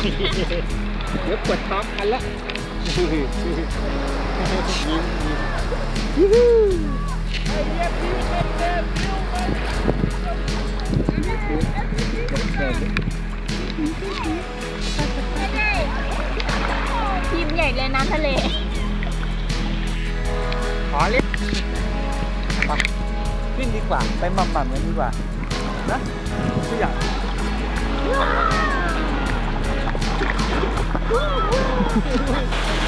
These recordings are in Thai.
เดี๋ยวปวดท้องกันละยิ้มยิ้มทีมใหญ่เลยน้ำทะเลขอเล่นไปขึ้นดีกว่า ไปหม่ำๆกันดีกว่า นะไม่อยาก Woo!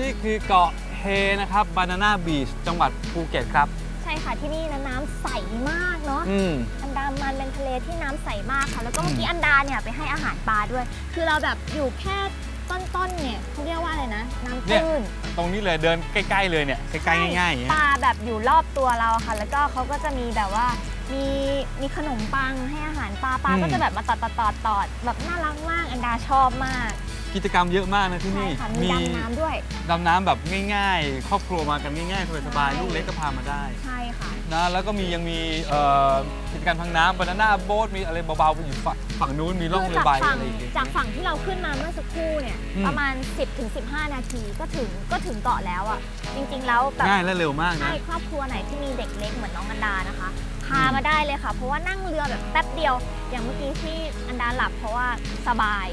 นี่คือเกาะเฮนะครับบานาน่าบีชจังหวัดภูเก็ตครับ ใช่ค่ะที่นี่นะน้ำใสมากเนาะอืม อันดามันเป็นทะเลที่น้ำใสมากค่ะ แล้วก็เมื่อกี้อืมอันดาเนี่ยไปให้อาหารปลาด้วย คือเราแบบอยู่แค่ต้นๆเนี่ยเขาเรียกว่าอะไรนะ น้ำเนี่ยตื้น ตรงนี้เลยเดินใกล้ๆเลยเนี่ยใกล้ๆง่ายๆอย่างเงี้ย ปลาแบบอยู่รอบตัวเราค่ะ แล้วก็เขาก็จะมีแบบว่า มีมีขนมปังให้อาหารปลาปลาก็จะแบบมาตอดตอดตอดตอดแบบน่ารักมาก อันดาชอบมาก กิจกรรมเยอะมากนะที่ใช่นี่ค่ะมีดำน้ำด้วย ดำน้ำแบบง่ายๆ ครอบครัวมากันง่ายๆสบายใช่ๆลูกเล็กก็พามาได้ใช่ค่ะ นะแล้วก็มียังมีเอ่อกิจกรรมทางน้ำบานาน่าโบ๊ทมีอะไรเบาๆไปอยู่ฝั่งฝั่งนู้นมีร่องคืเรือจากใบฝั่งอะไรอย่างเงี้ย จากฝั่งที่เราขึ้นมาเมื่อสักครู่เนี่ย อืม ประมาณ 10-15ถึง15 นาทีก็ถึงก็ถึงเกาะแล้วอะ จริงๆแล้วแบบ ง่ายและเร็วมากใช่นะ ครอบครัวไหนที่มีเด็กเล็กเหมือนน้องอันดานะคะ พามาได้เลยค่ะ เพราะว่านั่งเรือแบบแป๊บเดียว อย่างเมื่อกี้ที่อันดาหลับเพราะว่าสบาย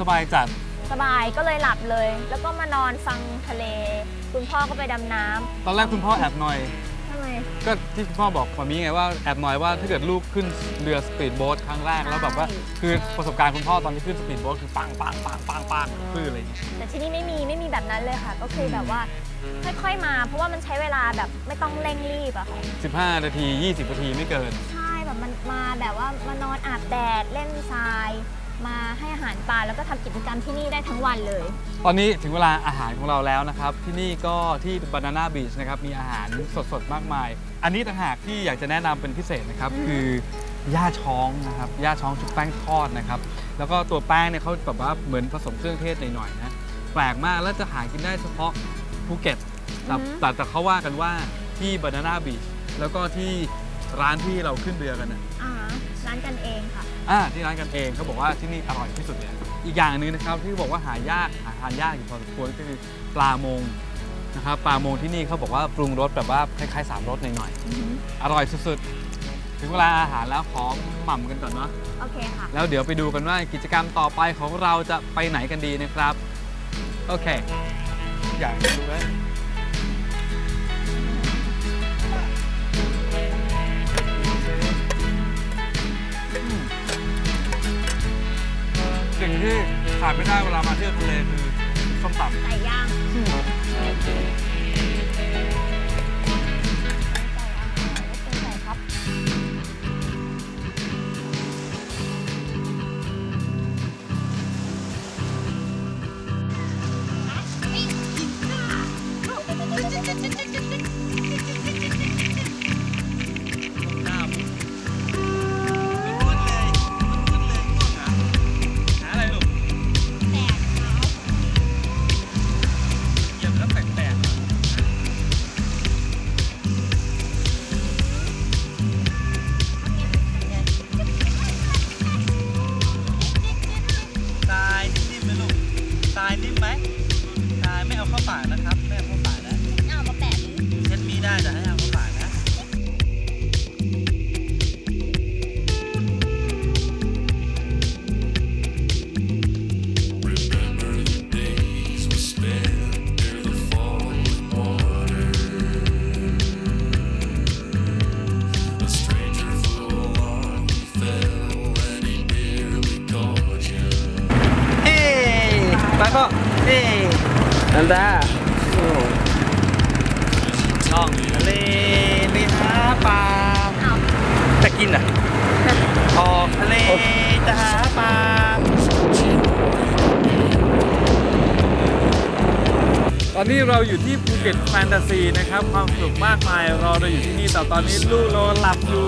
สบายจัด สบายก็เลยหลับเลย แล้วก็มานอนฟังทะเล คุณพ่อก็ไปดำน้ตอนแรกคุณพ่อแอบหน่อยำทำไม ก็ที่คุณพ่อบอกมามีไงว่าแอบหน่อยว่าถ้าเกิดลูกขึ้นเรือสปีดโบ๊ทครั้งแรกแล้วแบบว่าใช่ คือประสบการณ์คุณพ่อตอนที่ขึ้นสปีดโบ๊ทคือปังปังปังปังปังคลื่นอะไรอย่างเงี้ย แต่ที่นี่ไม่มีไม่มีแบบนั้นเลยค่ะ ก็คืออมแบบว่า ค่อยๆ มา เพราะว่ามันใช้เวลาแบบไม่ต้องเร่งรีบอะค่ะ15 นาที 20 นาทีไม่เกิน ใช่แบบมันมาแบบว่ามานอนอาบแดดเล่นทราย มาให้อาหารปลาแล้วก็ทำกิจกรรมที่นี่ได้ทั้งวันเลย ตอนนี้ถึงเวลาอาหารของเราแล้วนะครับ ที่นี่ก็ที่บานาน่าบีชนะครับ มีอาหารสดๆ มากมาย อันนี้ต่างหากที่อยากจะแนะนำเป็นพิเศษนะครับอืมคือย่าช้องนะครับย่าช้องชุบแป้งทอดนะครับ แล้วก็ตัวแป้งเนี่ยเขาแบบว่าเหมือนผสมเครื่องเทศหน่อยๆนะ แปลกมากแล้วจะหากินได้เฉพาะ ภูเก็ตแต่แต่แต่เขาว่ากันว่าที่บานาน่าบีชแล้วก็ที่ร้านที่เราขึ้นเรือกันนะอ่าร้านกันเองค่ะ อ่าที่ร้านกันเองเขาบอกว่าที่นี่อร่อยที่สุดเลยอีกอย่างหนึงนะครับที่บอกว่าหายากหาทานยากอยู่พอสมควรก็คือปลาโมงนะครับปลาโมงที่นี่เขาบอกว่าปรุงรสแบบว่าคล้ายๆสามรสหน่อยๆอร่อยสุดๆ ถึงเวลาอาหารแล้วขอหม่ำกันก่อนเนาะ โอเคค่ะ แล้วเดี๋ยวไปดูกันว่ากิจกรรมต่อไปของเราจะไปไหนกันดีนะครับ โอเค อยากดูไหมอืมสิ่งที่ขาดไม่ได้เวลามาเที่ยวทะเลคือส้มตำไก่ย่าง ฝากไม่เอามาฝากนะเอามาแปะมือเช็ดมีได้แต่ให้เอามาฝากนะเฮ้ไปพ่เฮ้ อันดาช่องทะเลไปหาปลาจะกินอะออกทะเลจะหาปลาตอนนี้เราอยู่ที่ภูเก็ตแฟนตาซีนะครับ ความสนุกมากมายรอเราอยู่ที่นี่แต่ตอนนี้ลูกเราหลับอยู่